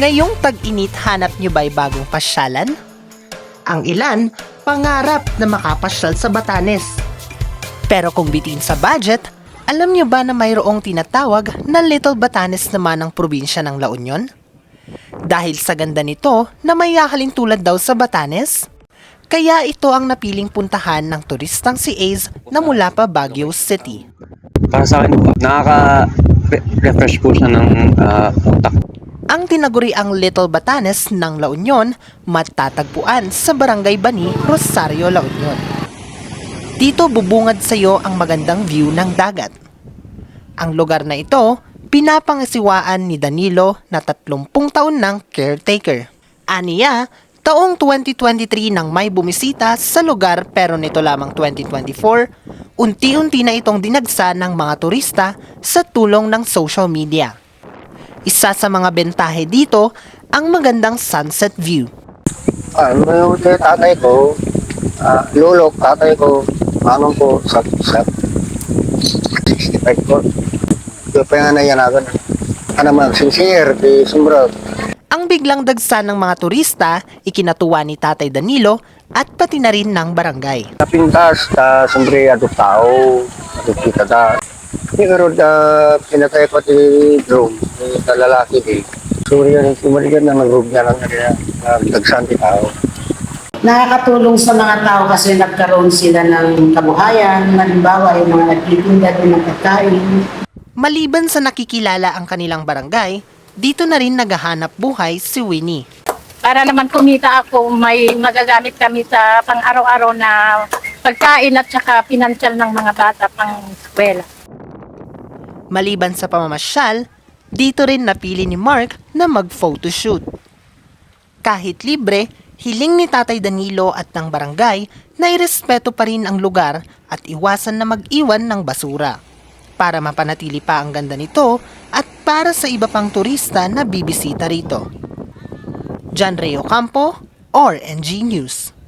Ngayong tag-init, hanap nyo ba'y bagong pasyalan? Ang ilan, pangarap na makapasyal sa Batanes. Pero kung bitin sa budget, alam nyo ba na mayroong tinatawag na Little Batanes naman ang probinsya ng La Union? Dahil sa ganda nito na may hahalin tulad daw sa Batanes, kaya ito ang napiling puntahan ng turistang si Ace na mula pa Baguio City. Para sa akin, nakaka-refresh po siya ng ah, utak. Ang tinaguriang Little Batanes ng La Union matatagpuan sa Barangay Bani, Rosario, La Union. Dito bubungad sa iyo ang magandang view ng dagat. Ang lugar na ito, pinapangasiwaan ni Danilo na 30 taon ng caretaker. Aniya, taong 2023 nang may bumisita sa lugar pero nito lamang 2024, unti-unti na itong dinagsa ng mga turista sa tulong ng social media. Isa sa mga bentahe dito, ang magandang sunset view. Ano yung tatay ko, ah, lulok, tatay ko, manong ko, sa, sa 65 ko. Ito pa nga na yan ako. Ano man, sincere, di sumbro. Ang biglang dagsa ng mga turista, ikinatuwa ni Tatay Danilo at pati na rin ng barangay. Napintas, ta siyempre, adong tao, adong kita ta. Hindi ka rin, ah, pinatay ko ti drone, ni lalaki di. Sorry yan, kumaligan na nag-group niya lang na nagdagsan ti tao. Nakakatulong sa mga tao kasi nagkaroon sila ng kabuhayan, halimbawa yung mga nagtitinda din ng pagkain, Maliban sa nakikilala ang kanilang barangay, dito na rin naghahanap buhay si Winnie. para naman kumita ako, may magagamit kami sa pang-araw-araw na pagkain at saka pinansyal ng mga bata pang eskwela. Maliban sa pamamasyal, dito rin napili ni Mark na mag-photoshoot. Kahit libre, hiling ni Tatay Danilo at ng barangay na irespeto pa rin ang lugar at iwasan na mag-iwan ng basura para mapanatili pa ang ganda nito at para sa iba pang turista na bibisita rito. John Reo Campo, RNG News.